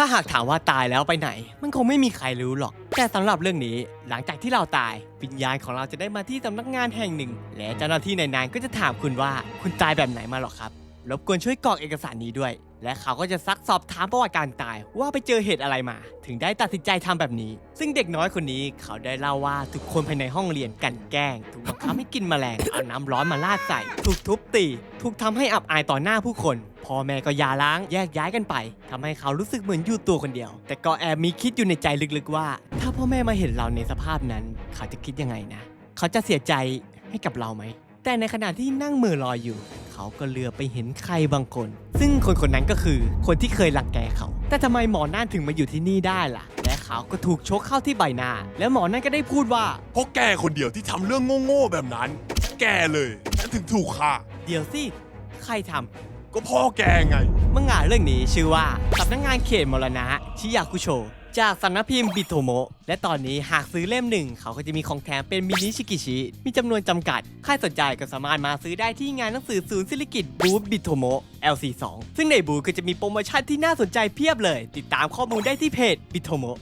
ถ้าหากถามว่าตายแล้วไปไหน มันคงไม่มีใครรู้หรอก แต่สำหรับเรื่องนี้ หลังจากที่เราตาย วิญญาณของเราจะได้มาที่สำนักงานแห่งหนึ่ง และเจ้าหน้าที่ในนั้นก็จะถามคุณว่าคุณตายแบบไหนมาหรอครับ รบกวนช่วยกรอกเอกสารนี้ด้วย และเขาก็จะซักสอบถามประวัติการตาย ว่าไปเจอเหตุอะไรมา ถึงได้ตัดสินใจทำแบบนี้ ซึ่งเด็กน้อยคนนี้เขาได้เล่าว่าทุกคนภายในห้องเรียนกันแกล้ง ถูกบังคับให้กินแมลง เอาน้ำร้อนมาลาดใส่ ถูกทุบตี ถูกทำให้อับอายต่อหน้าผู้คนพ่อแม่ก็ยาล้างแยกย้ายกันไปทำให้เขารู้สึกเหมือนอยู่ตัวคนเดียว แต่ก็แอบมีคิดอยู่ในใจลึกๆว่า ถ้าพ่อแม่มาเห็นเราในสภาพนั้น เขาจะคิดยังไงนะ เขาจะเสียใจให้กับเราไหมแต่ในขณะที่นั่งมือลอยอยู่ เขาก็เลือไปเห็นใครบางคน ซึ่งคนคนนั้นก็คือคนที่เคยรังแกเขา แต่ทำไมหมอนั่นถึงมาอยู่ที่นี่ได้ล่ะ และเขาก็ถูกชกเข้าที่ใบหน้า แล้วหมอนั่นก็ได้พูดว่า เพราะแกคนเดียวที่ทำเรื่องโง่ๆแบบนั้น แกเลยฉันถึงถูกฆ่า เดี๋ยวสิ ใครทำ ก็พ่อแกไง มังงะเรื่องนี้ชื่อว่าสำนักงานเขตมรณะชิยาคุโชจากสำนักพิมพ์บิโทโมะและตอนนี้หากซื้อเล่มหนึ่ง เขาก็จะมีของแถมเป็นมินิชิกิชิ มีจำนวนจำกัด ใครสนใจก็สามารถมาซื้อได้ที่งานหนังสือศูนย์ศิลิกิตบูธบิโทโมะ LC2 ซึ่งในบูธก็จะมีโปรโมชั่นที่น่าสนใจเพียบเลย ติดตามข้อมูลได้ที่เพจบิโทโมะ